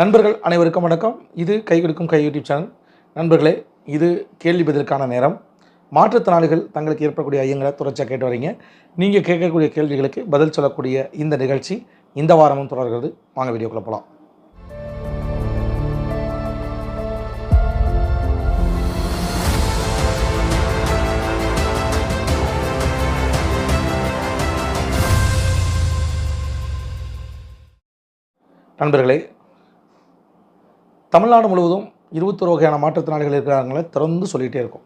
நண்பர்கள் அனைவருக்கும் வணக்கம். இது கை கொடுக்கும் கை யூடியூப் சேனல். நண்பர்களே இது கேள்வி பதிலுக்கான நேரம். மாற்றுத்திறனாளிகள் தங்களுக்கு ஏற்படக்கூடிய ஐயங்களை தொடர்ச்சியாக கேட்டு வரீங்க. நீங்கள் கேட்கக்கூடிய கேள்விகளுக்கு பதில் சொல்லக்கூடிய இந்த நிகழ்ச்சி இந்த வாரமும் தொடர்கிறது. வாங்க வீடியோக்குள்ள போகலாம் நண்பர்களே தமிழ்நாடு முழுவதும் இருபத்தொரு வகையான மாற்றுத்திறனாளிகள் இருக்கிறாங்களே திறந்து சொல்லிகிட்டே இருக்கும்.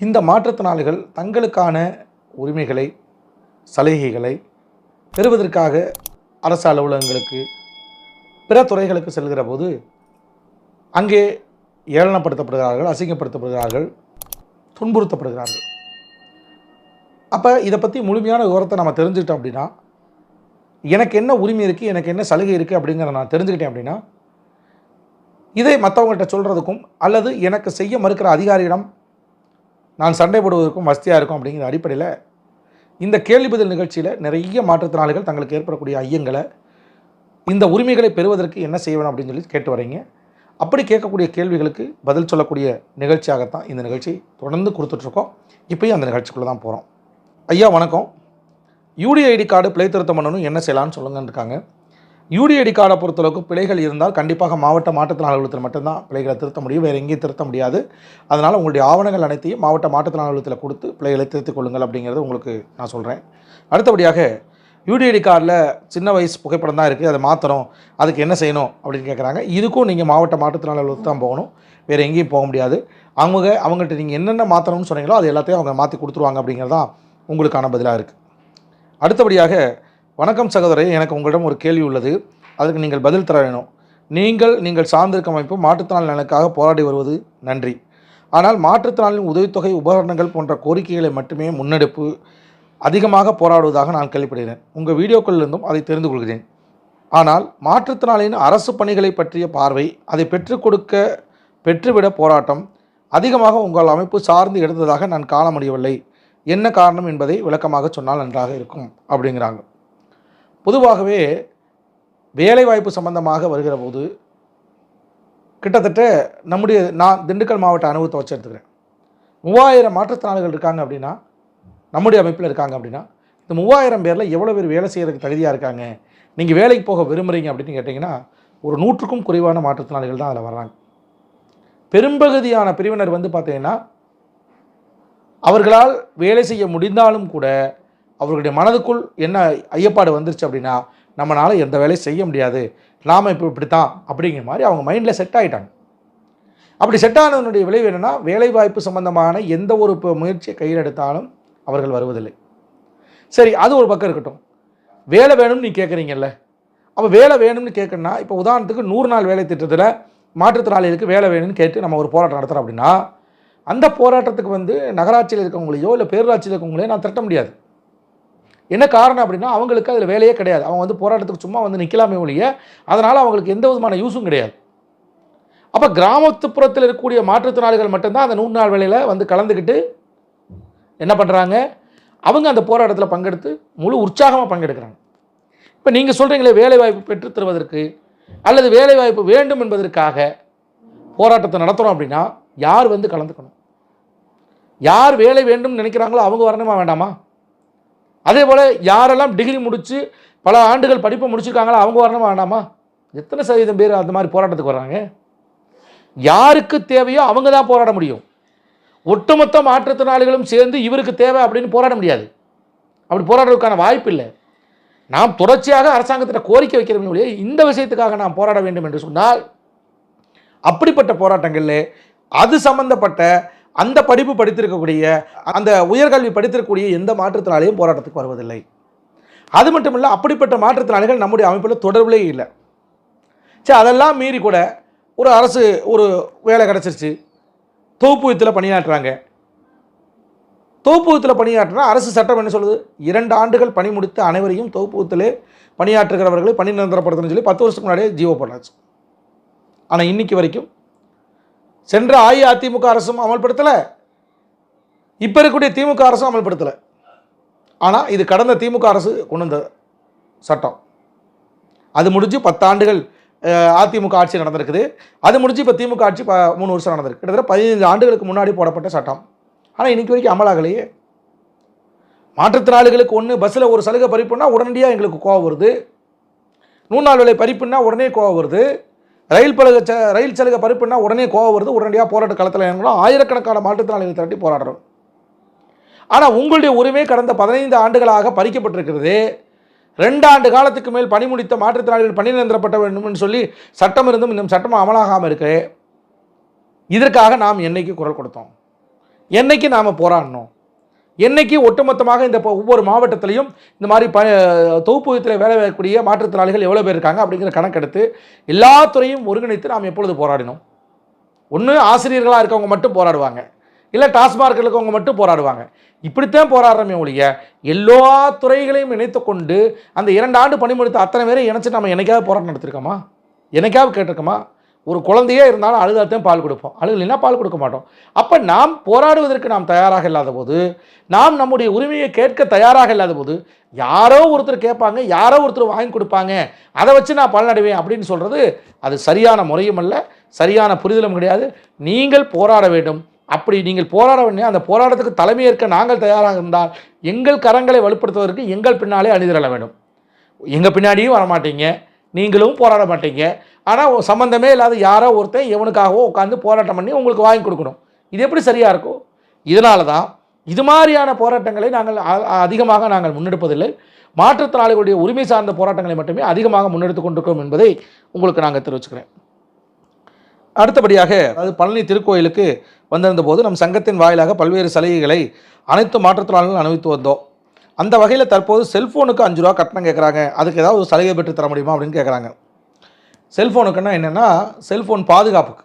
இந்த மாற்றுத்திறனாளிகள் தங்களுக்கான உரிமைகளை சலுகைகளை பெறுவதற்காக அரசு அலுவலகங்களுக்கு பிற துறைகளுக்கு செல்கிற போது அங்கே ஏளனப்படுத்தப்படுகிறார்கள் அசிங்கப்படுத்தப்படுகிறார்கள் துன்புறுத்தப்படுகிறார்கள். அப்போ இதை பற்றி முழுமையான விவரத்தை நம்ம தெரிஞ்சுக்கிட்டோம் அப்படின்னா எனக்கு என்ன உரிமை இருக்குது எனக்கு என்ன சலுகை இருக்குது அப்படிங்கிறத நான் தெரிஞ்சுக்கிட்டேன் அப்படின்னா இதை மற்றவங்கள்ட்ட சொல்கிறதுக்கும் அல்லது எனக்கு செய்ய மறுக்கிற அதிகாரியிடம் நான் சண்டை போடுவதற்கும் வசதியாக இருக்கும் அப்படிங்கிற அடிப்படையில் இந்த கேள்வி பதில் நிகழ்ச்சியில் நிறைய மாற்றுத்திறனாளிகள் தங்களுக்கு ஏற்படக்கூடிய ஐயங்களை இந்த உரிமைகளை பெறுவதற்கு என்ன செய்யணும் அப்படின்னு சொல்லி கேட்டு வரீங்க அப்படி கேட்கக்கூடிய கேள்விகளுக்கு பதில் சொல்லக்கூடிய நிகழ்ச்சியாகத்தான் இந்த நிகழ்ச்சி தொடர்ந்து கொடுத்துட்ருக்கோம். இப்போயும் அந்த நிகழ்ச்சிக்குள்ளே தான் போகிறோம் ஐயா வணக்கம். யூடிஐடி கார்டு பிழை திருத்தம் பண்ணணும் என்ன செய்யலாம்னு சொல்லுங்கன்னு இருக்காங்க யூடிஐடி கார்டை பொறுத்தளவுக்கு பிழைகள் இருந்தால் கண்டிப்பாக மாவட்ட மாற்றுத்திறன் அலுவலகத்தில் மட்டும்தான் பிழைகளை திருத்த முடியும். வேறு எங்கேயும் திருத்த முடியாது. அதனால் உங்களுடைய ஆவணங்கள் அனைத்தையும் மாவட்ட மாற்றுத்திறன் அலுவலகத்தில் கொடுத்து பிழைகளை திருத்திக் கொள்ளுங்கள் அப்படிங்கிறது உங்களுக்கு நான் சொல்கிறேன் அடுத்தபடியாக யூடிஐடி கார்டில் சின்ன வயசு புகைப்படம் தான் இருக்குது. அதை மாற்றணும் அதுக்கு என்ன செய்யணும் அப்படின்னு கேட்குறாங்க. இதுக்கும் நீங்கள் மாவட்ட மாற்றுத்திறன் அலுவலகத்துக்கு தான் போகணும். வேறு எங்கேயும் போக முடியாது. அவங்க அவங்கள்ட்ட நீங்கள் என்னென்ன மாற்றணும்னு சொன்னீங்களோ அது எல்லாத்தையும் அவங்க மாற்றி கொடுத்துருவாங்க அப்படிங்கிறது தான் உங்களுக்கான பதிலாக இருக்குது. அடுத்தபடியாக வணக்கம் சகோதரி எனக்கு உங்களிடம் ஒரு கேள்வி உள்ளது. அதுக்கு நீங்கள் பதில் தர வேணும். நீங்கள் நீங்கள் சார்ந்திருக்கும் அமைப்பு மாற்றுத்திறனாளி நலனுக்காக போராடி வருவது நன்றி. ஆனால் மாற்றுத்திறனாளியின் உதவித்தொகை உபகரணங்கள் போன்ற கோரிக்கைகளை மட்டுமே முன்னெடுப்பு அதிகமாக போராடுவதாக நான் கேள்விப்படுகிறேன். உங்கள் வீடியோக்களிலிருந்தும் அதை தெரிந்து கொள்கிறேன். ஆனால் மாற்றுத்திறனாளியின் அரசு பணிகளை பற்றிய பார்வை அதை பெற்றுக் கொடுக்க பெற்றுவிட போராட்டம் அதிகமாக உங்கள் அமைப்பு சார்ந்து எடுத்ததாக நான் காண முடியவில்லை. என்ன காரணம் என்பதை விளக்கமாக சொன்னால் நன்றாக இருக்கும் அப்படிங்கிறாங்க பொதுவாகவே வேலைவாய்ப்பு சம்பந்தமாக வருகிற போது கிட்டத்தட்ட நம்முடைய நான் திண்டுக்கல் மாவட்ட அனுபவத்தை வச்சு எடுத்துக்கிறேன். மூவாயிரம் மாற்றுத்திறனாளிகள் இருக்காங்க அப்படின்னா நம்முடைய அமைப்பில் இருக்காங்க அப்படின்னா இந்த மூவாயிரம் பேரில் எவ்வளோ பேர் வேலை செய்கிறதுக்கு தகுதியாக இருக்காங்க நீங்கள் வேலைக்கு போக விரும்புகிறீங்க அப்படின்னு கேட்டிங்கன்னா ஒரு நூற்றுக்கும் குறைவான மாற்றுத்திறனாளிகள் தான் அதில் வர்றாங்க. பெரும்பகுதியான பிரிவினர் வந்து பார்த்தீங்கன்னா அவர்களால் வேலை செய்ய முடிந்தாலும் கூட அவர்களுடைய மனதுக்குள் என்ன ஐயப்பாடு வந்துருச்சு அப்படின்னா நம்மளால் எந்த வேலையும் செய்ய முடியாது. நாம் இப்போ இப்படி தான் அப்படிங்கிற மாதிரி அவங்க மைண்டில் செட் ஆகிட்டாங்க அப்படி செட் ஆனதனுடைய விளைவு என்னென்னா வேலைவாய்ப்பு சம்பந்தமான எந்த ஒரு இப்போ முயற்சியை கையில் எடுத்தாலும் அவர்கள் வருவதில்லை. சரி அது ஒரு பக்கம் இருக்கட்டும். வேலை வேணும்னு நீ கேட்குறீங்கல்ல அப்போ வேலை வேணும்னு கேட்கணுன்னா இப்போ உதாரணத்துக்கு நூறு நாள் வேலை திட்டத்தில் மாற்றுத்திறனாளிகளுக்கு வேலை வேணும்னு கேட்டு நம்ம ஒரு போராட்டம் நடத்துகிறோம் அப்படின்னா அந்த போராட்டத்துக்கு வந்து நகராட்சியில் இருக்கவங்களையோ இல்லை பேரூராட்சியில் இருக்கவங்களையோ நான் திரட்ட முடியாது. என்ன காரணம் அப்படின்னா அவங்களுக்கு அதில் வேலையே கிடையாது. அவங்க வந்து போராட்டத்துக்கு சும்மா வந்து நிற்கலாமே ஒழிய அதனால் அவங்களுக்கு எந்த விதமான யூஸும் கிடையாது. அப்போ கிராமத்துப்புறத்தில் இருக்கக்கூடிய மாற்றுத்திறனாளிகள் மட்டும்தான் அந்த நூறு நாள் வேலையில் வந்து கலந்துக்கிட்டு என்ன பண்ணுறாங்க அவங்க அந்த போராட்டத்தில் பங்கெடுத்து முழு உற்சாகமாக பங்கெடுக்கிறாங்க. இப்போ நீங்கள் சொல்கிறீங்களே வேலைவாய்ப்பு பெற்று தருவதற்கு அல்லது வேலைவாய்ப்பு வேண்டும் என்பதற்காக போராட்டத்தை நடத்துகிறோம் அப்படின்னா யார் வந்து கலந்துக்கணும்? யார் வேலை வேண்டும் நினைக்கிறாங்களோ அவங்க வரணுமா வேண்டாமா? அதே போல் யாரெல்லாம் டிகிரி முடித்து பல ஆண்டுகள் படிப்பை முடிச்சிருக்காங்களோ அவங்க வரணுமா வேண்டாமா? எத்தனை சதவீதம் பேர் அந்த மாதிரி போராட்டத்துக்கு வர்றாங்க? யாருக்கு தேவையோ அவங்க தான் போராட முடியும். ஒட்டுமொத்த மாற்றுத்திறனாளிகளும் சேர்ந்து இவருக்கு தேவை அப்படின்னு போராட முடியாது. அப்படி போராடுறதுக்கான வாய்ப்பு இல்லை. நாம் தொடர்ச்சியாக அரசாங்கத்திட்ட கோரிக்கை வைக்கிறோம் ஒழிய இந்த விஷயத்துக்காக நாம் போராட வேண்டும் என்று சொன்னால் அப்படிப்பட்ட போராட்டங்களில் அது சம்பந்தப்பட்ட அந்த படிப்பு படித்திருக்கக்கூடிய அந்த உயர்கல்வி படித்திருக்கக்கூடிய எந்த மாற்றுத்திறனாளியும் போராட்டத்துக்கு வருவதில்லை. அது மட்டும் இல்லை அப்படிப்பட்ட மாற்றுத்திறனாளிகள் நம்முடைய அமைப்பில் தொடர்பிலே இல்லை. சரி அதெல்லாம் மீறி கூட ஒரு அரசு ஒரு வேலை கிடச்சிருச்சு. தொகுப்புயத்தில் பணியாற்றுறாங்க. தொகுப்புயத்தில் பணியாற்றினா அரசு சட்டம் என்ன சொல்லுது? இரண்டு ஆண்டுகள் பணி முடித்த அனைவரையும் தொகுப்புயத்திலே பணியாற்றுகிறவர்களை பணி நிரந்தரப்படுத்தணும்னு சொல்லி பத்து வருஷத்துக்கு முன்னாடியே ஜீவோ போடாச்சு ஆனால் இன்னைக்கு வரைக்கும் சென்ற அஇஅதிமுக அரசும் அமல்படுத்தலை. இப்போ இருக்கக்கூடிய திமுக அரசும் அமல்படுத்தலை. ஆனால் இது கடந்த திமுக அரசு கொண்டு வந்த சட்டம். அது முடிஞ்சு பத்தாண்டுகள் அதிமுக ஆட்சி நடந்திருக்குது. அது முடிஞ்சு இப்போ திமுக ஆட்சி ப மூணு வருஷம் நடந்திருக்கு. கிட்டத்தட்ட பதினைஞ்சு ஆண்டுகளுக்கு முன்னாடி போடப்பட்ட சட்டம். ஆனால் இன்றைக்கி வரைக்கும் அமலாகலையே. மாற்றுத்திறனாளிகளுக்கு ஒன்று பஸ்ஸில் ஒரு சலுகை பறிப்புன்னா உடனடியாக எங்களுக்கு கோவம் வருது. நூறு நாள் விலை பறிப்புன்னா உடனே கோவம் வருது. ரயில் பலக ச ரயில் சலுகை பறிப்புன்னா உடனே கோவம் வருது உடனடியாக போராட்ட களத்தில் இறங்கணும் ஆயிரக்கணக்கான மாற்றுத்திறனாளிகள் திரட்டி போராடுறோம். ஆனால் உங்களுடைய உரிமை கடந்த பதினைந்து ஆண்டுகளாக பறிக்கப்பட்டிருக்கிறது. ரெண்டு ஆண்டு காலத்துக்கு மேல் பணி முடித்த மாற்றுத்திறனாளிகள் பணி நிரந்தரப்பட்ட வேண்டும்னு சொல்லி சட்டம் இருந்தும் இன்னும் சட்டம் அமலாகாமல் இருக்கு. இதற்காக நாம் என்னைக்கு குரல் கொடுத்தோம்? என்னைக்கு நாம் போராடணும் என்னைக்கு ஒட்டுமொத்தமாக இந்த ஒவ்வொரு மாவட்டத்திலையும் இந்த மாதிரி ப தொகுப்புத்தில் வேலை வரக்கூடிய மாற்றுத்திறனாளிகள் எவ்வளோ பேர் இருக்காங்க அப்படிங்கிற கணக்கெடுத்து எல்லா துறையும் ஒருங்கிணைத்து நாம் எப்பொழுது போராடினோம்? ஒன்று ஆசிரியர்களாக இருக்கவங்க மட்டும் போராடுவாங்க. இல்லை டாஸ்மார்க்கில் இருக்கவங்க மட்டும் போராடுவாங்க. இப்படித்தான் போராடுறோமே ஒழிய எல்லா துறைகளையும் இணைத்து கொண்டு அந்த இரண்டு ஆண்டு பணிமுடித்த அத்தனை பேரை இணைச்சு நம்ம என்னைக்காவது போராட்டம் நடத்திருக்கோமா? என்னைக்காவது கேட்டிருக்கோமா? ஒரு குழந்தையே இருந்தாலும் அழுதாத்தையும் பால் கொடுப்போம். அழுகலைன்னா பால் கொடுக்க மாட்டோம். அப்போ நாம் போராடுவதற்கு நாம் தயாராக இல்லாத போது நாம் நம்முடைய உரிமையை கேட்க தயாராக இல்லாத போது யாரோ ஒருத்தர் கேட்பாங்க யாரோ ஒருத்தர் வாங்கி கொடுப்பாங்க அதை வச்சு நான் பலனடைவேன் அப்படின்னு சொல்கிறது அது சரியான முறையும் அல்ல சரியான புரிதலும் கிடையாது. நீங்கள் போராட வேண்டும். அப்படி நீங்கள் போராட வேண்டிய அந்த போராட்டத்துக்கு தலைமையேற்க நாங்கள் தயாராக இருந்தால் எங்கள் கரங்களை வலுப்படுத்துவதற்கு எங்கள் பின்னாலே அணிதிரள வேண்டும். எங்கள் பின்னாடியும் வர மாட்டீங்க நீங்களும் போராட மாட்டீங்க. ஆனால் சம்மந்தமே இல்லாத யாரோ ஒருத்தன் எவனுக்காகவோ உட்காந்து போராட்டம் பண்ணி உங்களுக்கு வாங்கி கொடுக்கணும். இது எப்படி சரியாக இருக்கும்? இதனால தான் இது மாதிரியான போராட்டங்களை நாங்கள் அதிகமாக நாங்கள் முன்னெடுப்பதில்லை. மாற்றுத்திறனாளிகளுடைய உரிமை சார்ந்த போராட்டங்களை மட்டுமே அதிகமாக முன்னெடுத்து கொண்டிருக்கிறோம் என்பதை உங்களுக்கு நாங்கள் தெரிவிச்சுக்கிறேன். அடுத்தபடியாக அதாவது பழனி திருக்கோயிலுக்கு வந்திருந்த போது நம் சங்கத்தின் வாயிலாக பல்வேறு சலுகைகளை அனைத்து மாற்றுத்திறனாளிகளும் அனுபவித்து வந்தோம். அந்த வகையில் தற்போது செல்ஃபோனுக்கு அஞ்சு ரூபா கட்டணம் கேட்குறாங்க அதுக்கு ஏதாவது ஒரு சலுகை பெற்று தர முடியுமா அப்படின்னு கேட்குறாங்க செல்ஃபோனுக்குன்னா என்னென்னா செல்ஃபோன் பாதுகாப்புக்கு.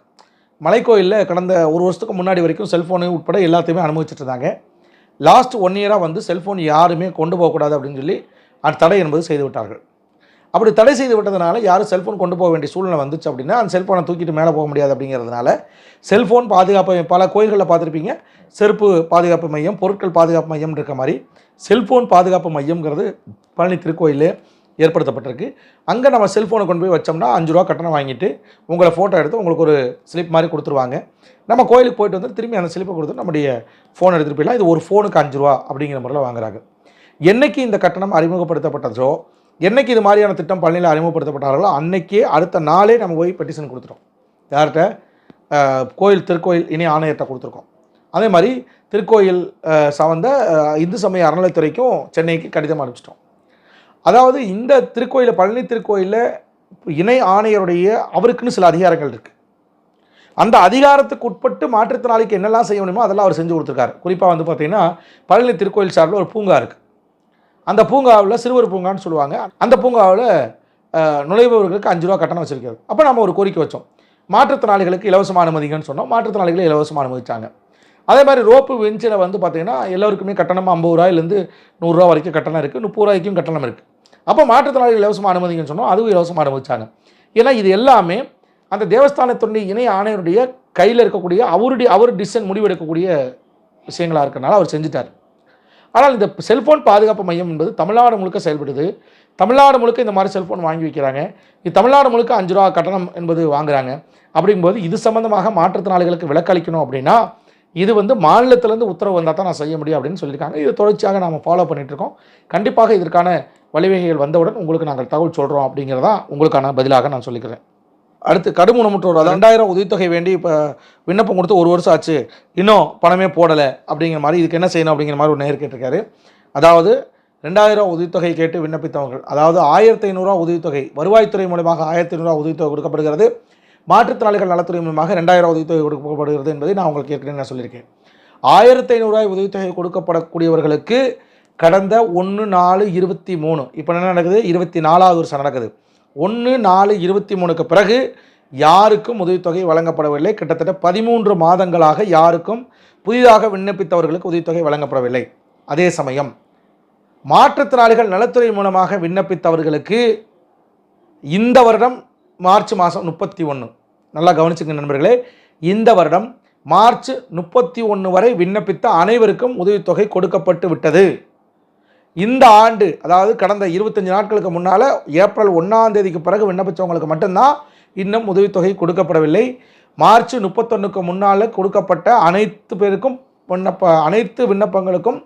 மலைக்கோயிலில் கடந்த ஒரு வருஷத்துக்கு முன்னாடி வரைக்கும் செல்ஃபோனு உட்பட எல்லாத்தையுமே அனுபவிச்சுட்டு இருந்தாங்க லாஸ்ட் ஒன் இயராக வந்து செல்ஃபோன் யாருமே கொண்டு போகக்கூடாது அப்படின்னு சொல்லி அந்த தடை என்பது செய்து விட்டார்கள். அப்படி தடை செய்து விட்டதுனால யாரும் செல்ஃபோன் கொண்டு போக வேண்டிய சூழ்நிலை வந்துச்சு அப்படின்னா அந்த செல்ஃபோனை தூக்கிட்டு மேலே போக முடியாது அப்படிங்கிறதுனால செல்ஃபோன் பாதுகாப்பு பல கோயில்களில் பார்த்துருப்பீங்க செருப்பு பாதுகாப்பு மையம் பொருட்கள் பாதுகாப்பு மையம் இருக்க மாதிரி செல்ஃபோன் பாதுகாப்பு மையம்ங்கிறது பழனி திருக்கோயில் ஏற்படுத்தப்பட்டிருக்கு. அங்கே நம்ம செல்ஃபோனை கொண்டு போய் வச்சோம்னா அஞ்சு ரூபா கட்டணம் வாங்கிட்டு உங்களை ஃபோட்டோ எடுத்து உங்களுக்கு ஒரு ஸ்லிப் மாதிரி கொடுத்துருவாங்க. நம்ம கோயிலுக்கு போயிட்டு வந்து திரும்பி அந்த ஸ்லிப்பை கொடுத்து நம்முடைய ஃபோன் எடுத்துகிட்டு போயிடலாம். இது ஒரு ஃபோனுக்கு அஞ்சு ரூபா அப்படிங்கிற முறையில் வாங்குறாங்க. என்னைக்கு இந்த கட்டணம் அறிமுகப்படுத்தப்பட்டதோ என்னைக்கு இது மாதிரியான திட்டம் பழனியில் அறிமுகப்படுத்தப்பட்டார்களோ அன்னைக்கே அடுத்த நாளே நம்ம போய் பெட்டிஷன் கொடுத்துட்டோம். யார்கிட்ட? கோயில் திருக்கோயில் இணை ஆணையர்கிட்ட கொடுத்துருக்கோம். அதே மாதிரி திருக்கோயில் சார்ந்த இந்து சமய அறநிலைத்துறைக்கும் சென்னைக்கு கடிதம் அனுப்பிச்சிட்டோம். அதாவது இந்த திருக்கோயிலில் பழனி திருக்கோயிலில் இணை ஆணையருடைய அவருக்குன்னு சில அதிகாரங்கள் இருக்குது அந்த அதிகாரத்துக்கு உட்பட்டு மாற்றுத்திறனாளிக்கு என்னெல்லாம் செய்ய முடியுமோ அதெல்லாம் அவர் செஞ்சு கொடுத்துருக்காரு. குறிப்பாக வந்து பார்த்தீங்கன்னா பழனி திருக்கோயில் சார்பில் ஒரு பூங்கா இருக்குது அந்த பூங்காவில் சிறுவர் பூங்கான்னு சொல்லுவாங்க. அந்த பூங்காவில் நுழைபவர்களுக்கு அஞ்சு ரூபா கட்டணம் வச்சுருக்காரு. அப்போ நம்ம ஒரு கோரிக்கை வச்சோம். மாற்றுத்திறனாளிகளுக்கு இலவசமான அனுமதிங்கன்னு சொன்னோம். மாற்றுத்திறனாளிகளை இலவசமாக அனுமதிச்சாங்க. அதே மாதிரி ரோப்பு வெஞ்சில் வந்து பார்த்தீங்கன்னா எல்லோருக்குமே கட்டணம் ஐம்பது ரூபாயிலேருந்து நூறுரூவா வரைக்கும் கட்டணம் இருக்குது முப்பது ரூபாய்க்கும் கட்டணம் இருக்குது அப்போ மாற்றுத்திறனாளிகள் இலவசமாக அனுமதிங்கன்னு சொன்னோம் அதுவும் இலவசமாக அனுமதிச்சாங்க. ஏன்னா இது எல்லாமே அந்த தேவஸ்தானத்துடைய இணை ஆணையருடைய கையில் இருக்கக்கூடிய அவருடைய அவர் டிசிஷன் முடிவெடுக்கக்கூடிய விஷயங்களாக இருக்கிறனால அவர் செஞ்சுட்டார். ஆனால் இந்த செல்ஃபோன் பாதுகாப்பு மையம் என்பது தமிழ்நாடு முழுக்க செயல்படுது. தமிழ்நாடு முழுக்க இந்த மாதிரி செல்ஃபோன் வாங்கி வைக்கிறாங்க. இது தமிழ்நாடு முழுக்க அஞ்சு ரூபா கட்டணம் என்பது வாங்குகிறாங்க அப்படிங்கும்போது இது சம்மந்தமாக மாற்றுத்திறனாளிகளுக்கு விலக்களிக்கணும் அப்படின்னா இது வந்து மாநிலத்திலேருந்து உத்தரவு வந்தால் தான் நான் செய்ய முடியும் அப்படின்னு சொல்லியிருக்காங்க. இது தொடர்ச்சியாக நாம் ஃபாலோ பண்ணிகிட்ருக்கோம் இருக்கோம் கண்டிப்பாக இதற்கான வழிவகைகள் வந்தவுடன் உங்களுக்கு நாங்கள் தகவல் சொல்கிறோம் அப்படிங்கிறதான் உங்களுக்கான பதிலாக நான் சொல்லிக்கிறேன். அடுத்து கடும் ஊனமுற்றோர் அதாவது ரெண்டாயிரம் உதவித்தொகை வேண்டி இப்போ விண்ணப்பம் கொடுத்து ஒரு வருஷம் ஆச்சு இன்னும் பணமே போடலை அப்படிங்கிற மாதிரி இதுக்கு என்ன செய்யணும் அப்படிங்கிற மாதிரி ஒரு நேர் கேட்டிருக்காரு. அதாவது ரெண்டாயிரம் உதவித்தொகை கேட்டு விண்ணப்பித்தவர்கள் அதாவது ஆயிரத்தி ஐநூறுரூவா உதவித்தொகை வருவாய்த்துறை மூலமாக ஆயிரத்தி ஐநூறுரூவா உதவித்தொகை கொடுக்கப்படுகிறது. மாற்றுத்திறனாளிகள் நலத்துறை மூலமாக ரெண்டாயிரம் உதவித்தொகை கொடுக்கப்படுகிறது என்பதை நான் உங்களுக்கு ஏற்கனவே நான் சொல்லியிருக்கேன். ஆயிரத்தி ஐநூறுரூவாய் உதவித்தொகை கொடுக்கப்படக்கூடியவர்களுக்கு கடந்த ஒன்று நாலு இருபத்தி மூணு இப்போ என்ன நடக்குது? இருபத்தி நாலாவது வருஷம் நடக்குது. ஒன்று நாலு இருபத்தி மூணுக்கு பிறகு யாருக்கும் உதவித்தொகை வழங்கப்படவில்லை. கிட்டத்தட்ட பதிமூன்று மாதங்களாக யாருக்கும் புதிதாக விண்ணப்பித்தவர்களுக்கு உதவித்தொகை வழங்கப்படவில்லை. அதே சமயம் மாற்றுத்திறனாளிகள் நலத்துறை மூலமாக விண்ணப்பித்தவர்களுக்கு இந்த வருடம் மார்ச் மாதம் முப்பத்தி ஒன்று நல்லா கவனிச்சுங்க நண்பர்களே. இந்த வருடம் மார்ச் முப்பத்தி ஒன்று வரை விண்ணப்பித்த அனைவருக்கும் உதவித்தொகை கொடுக்கப்பட்டு விட்டது. இந்த ஆண்டு அதாவது கடந்த இருபத்தஞ்சு நாட்களுக்கு முன்னால் ஏப்ரல் ஒன்றாம் தேதிக்கு பிறகு விண்ணப்பித்தவங்களுக்கு மட்டும்தான் இன்னும் உதவித்தொகை கொடுக்கப்படவில்லை. மார்ச் முப்பத்தொன்றுக்கு முன்னால் கொடுக்கப்பட்ட அனைத்து பேருக்கும் விண்ணப்ப அனைத்து விண்ணப்பங்களுக்கும்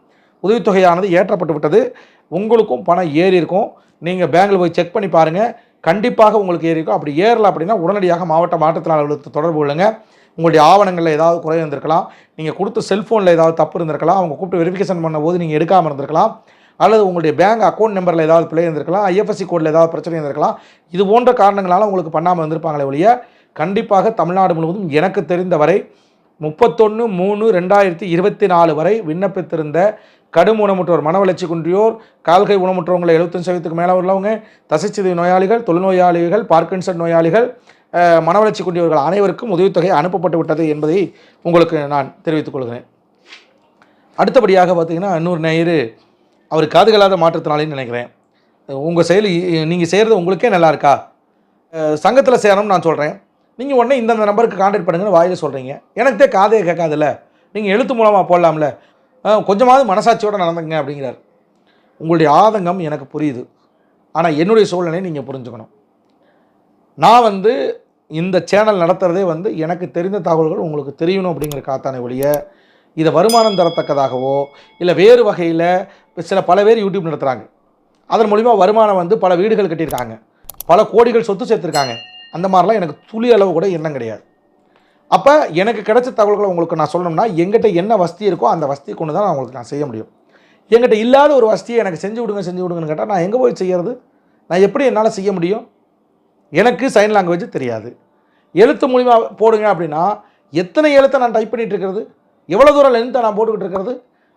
உதவித்தொகையானது ஏற்றப்பட்டு விட்டது. உங்களுக்கும் பணம் ஏறி இருக்கும். நீங்கள் பேங்கில் போய் செக் பண்ணி பாருங்கள் கண்டிப்பாக உங்களுக்கு ஏறி இருக்கும் அப்படி ஏறல அப்படின்னா உடனடியாக மாவட்ட மாற்றுத்திறனாளர்களுக்கு தொடர்பு கொள்ளுங்க. உங்களுடைய ஆவணங்களில் ஏதாவது குறை இருந்திருக்கலாம். நீங்கள் கொடுத்த செல்ஃபோனில் ஏதாவது தப்பு இருந்திருக்கலாம். அவங்க கூப்பிட்டு வெரிஃபிகேஷன் பண்ண போது நீங்கள் எடுக்காமல் இருந்திருக்கலாம். அல்லது உங்களுடைய பேங்க் அக்கௌண்ட் நம்பரில் ஏதாவது பிள்ளை இருந்திருக்கலாம். ஐஎஃப்எஸ்சி கோடில் ஏதாவது பிரச்சனை இருந்திருக்கலாம். இது போன்ற காரணங்களால் உங்களுக்கு பண்ணாமல் இருந்திருப்பாங்களே ஒழிய கண்டிப்பாக தமிழ்நாடு முழுவதும் எனக்கு தெரிந்த வரை முப்பத்தொன்று மூணு ரெண்டாயிரத்தி இருபத்தி நாலு வரை விண்ணப்பித்திருந்த கடும் ஊனமுற்றோர் மன வளர்ச்சி குன்றியோர் கால்கை ஊனமுற்றவங்களை எழுபத்தஞ்சு சதவீதத்துக்கு மேலே உள்ளவங்க தசைச்சிதை நோயாளிகள் தொழுநோயாளிகள் பார்க்கின்சன் நோயாளிகள் மன வளர்ச்சி குன்றியவர்கள் அனைவருக்கும் உதவித்தொகை அனுப்பப்பட்டு விட்டது என்பதை உங்களுக்கு நான் தெரிவித்துக் கொள்கிறேன். அடுத்தபடியாக பார்த்தீங்கன்னா இன்னொரு நேயர் அவர் காதுகளாத மாற்றத்தினாலேன்னு நினைக்கிறேன். உங்கள் செயல் நீங்கள் செய்கிறது உங்களுக்கே நல்லா இருக்கா? சங்கத்தில் சேரணும்னு நான் சொல்கிறேன் நீங்கள் உடனே இந்தந்த நம்பருக்கு காண்டாக்ட் பண்ணுங்கன்னு வாயில் சொல்கிறீங்க எனக்கே காதே கேட்காதுல்ல. நீங்கள் எழுத்து மூலமாக போடலாம்ல. கொஞ்சமாவது மனசாட்சியோடு நடந்துங்க அப்படிங்கிறார். உங்களுடைய ஆதங்கம் எனக்கு புரியுது. ஆனால் என்னுடைய சூழ்நிலையை நீங்கள் புரிஞ்சுக்கணும். நான் வந்து இந்த சேனல் நடத்துகிறதே வந்து எனக்கு தெரிந்த தகவல்கள் உங்களுக்கு தெரியணும் அப்படிங்கிற காத்தானே ஒழிய இதை வருமானம் தரத்தக்கதாகவோ இல்லை வேறு வகையில் சில பல பேர் யூடியூப் நடத்துகிறாங்க அதன் மூலிமா வருமானம் வந்து பல வீடுகள் கட்டியிருக்காங்க. பல கோடிகள் சொத்து சேர்த்துருக்காங்க. அந்த மாதிரிலாம் எனக்கு துளி அளவு கூட எண்ணம் கிடையாது. அப்போ எனக்கு கிடைச்ச தகவல்களை உங்களுக்கு நான் சொல்லணும்னா எங்கிட்ட என்ன வசதி இருக்கோ அந்த வசதியை கொண்டு தான் நான் உங்களுக்கு நான் செய்ய முடியும். என்கிட்ட இல்லாத ஒரு வசதியை எனக்கு செஞ்சு விடுங்க செஞ்சு விடுங்கன்னு கேட்டால் நான் எங்கே போய் செய்கிறது நான் எப்படி என்னால் செய்ய முடியும்? எனக்கு சைன் லாங்குவேஜ் தெரியாது. எழுத்து மூலிமா போடுங்க அப்படின்னா எத்தனை எழுத்தை நான் டைப் பண்ணிகிட்டு இருக்கிறது? எவ்வளோ தூரம் லென்த்தை நான் போட்டுக்கிட்டு இருக்கிறது?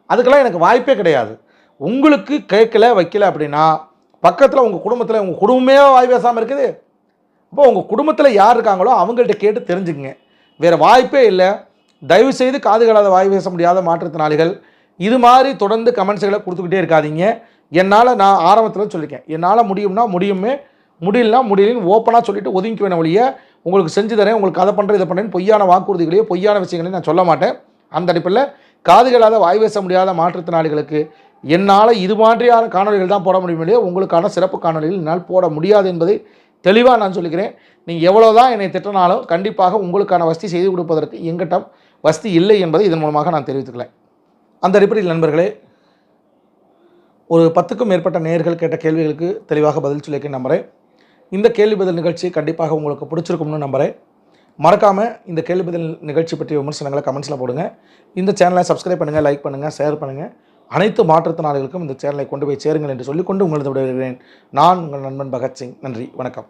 அதுக்கெல்லாம் எனக்கு வாய்ப்பே கிடையாது. உங்களுக்கு கேட்கல வைக்கல அப்படின்னா பக்கத்தில் உங்கள் குடும்பத்தில் உங்கள் குடும்பமே வாய் பேசாமல் இருக்குது. அப்போ உங்கள் குடும்பத்தில் யார் இருக்காங்களோ அவங்கள்ட்ட கேட்டு தெரிஞ்சுக்குங்க. வேறு வாய்ப்பே இல்லை. தயவு செய்து காதுகளாத வாய் பேச முடியாத மாற்றுத்திறனாளிகள் இது மாதிரி தொடர்ந்து கமெண்ட்ஸுகளை கொடுத்துக்கிட்டே இருக்காதீங்க. என்னால் நான் ஆரம்பத்தில் சொல்லியிருக்கேன் என்னால் முடியும்னா முடியுமே முடியலனா முடியலன்னு ஓப்பனாக சொல்லிவிட்டு ஒதுங்கி வேணும் ஒழிய உங்களுக்கு செஞ்சு தரேன் உங்களுக்கு அதை பண்ணுறேன் இதை பண்ணுறேன்னு பொய்யான வாக்குறுதிகளையோ பொய்யான விஷயங்களையும் நான் சொல்ல மாட்டேன். அந்த அடிப்பில் காதுகளாத வாய் பேச முடியாத மாற்றுத்திறனாளிகளுக்கு என்னால் இது மாதிரியான காணொளிகள் தான் போட முடியும் இல்லையா உங்களுக்கான சிறப்பு காணொளிகள் என்னால் போட முடியாது என்பதை தெளிவாக நான் சொல்லிக்கிறேன். நீங்கள் எவ்வளோ தான் என்னை திட்டினாலும் கண்டிப்பாக உங்களுக்கான வசதி செய்து கொடுப்பதற்கு எங்கிட்டம் வசதி இல்லை என்பதை இதன் மூலமாக நான் தெரிவித்துக்கிறேன். அந்த அடிப்படையில் நண்பர்களே ஒரு பத்துக்கும் மேற்பட்ட நேர்கள் கேட்ட கேள்விகளுக்கு தெளிவாக பதில் சொல்லியிருக்கேன் நம்புகிறேன் இந்த கேள்வி பதில் நிகழ்ச்சி கண்டிப்பாக உங்களுக்கு பிடிச்சிருக்கும்னு நம்புகிறேன் மறக்காமல் இந்த கேள்வி பதில் நிகழ்ச்சி பற்றிய விமர்சனங்களை கமெண்ட்ஸில் போடுங்க. இந்த சேனலை சப்ஸ்கிரைப் பண்ணுங்கள் லைக் பண்ணுங்கள் ஷேர் பண்ணுங்கள் அனைத்து மாற்றுத்திறனாளிகளுக்கும் இந்த சேனலை கொண்டு போய் சேருங்கள் என்று சொல்லிக்கொண்டு உங்களது விடைபெறுகிறேன். நான் உங்கள் நண்பன் பகத்சிங். நன்றி. வணக்கம்.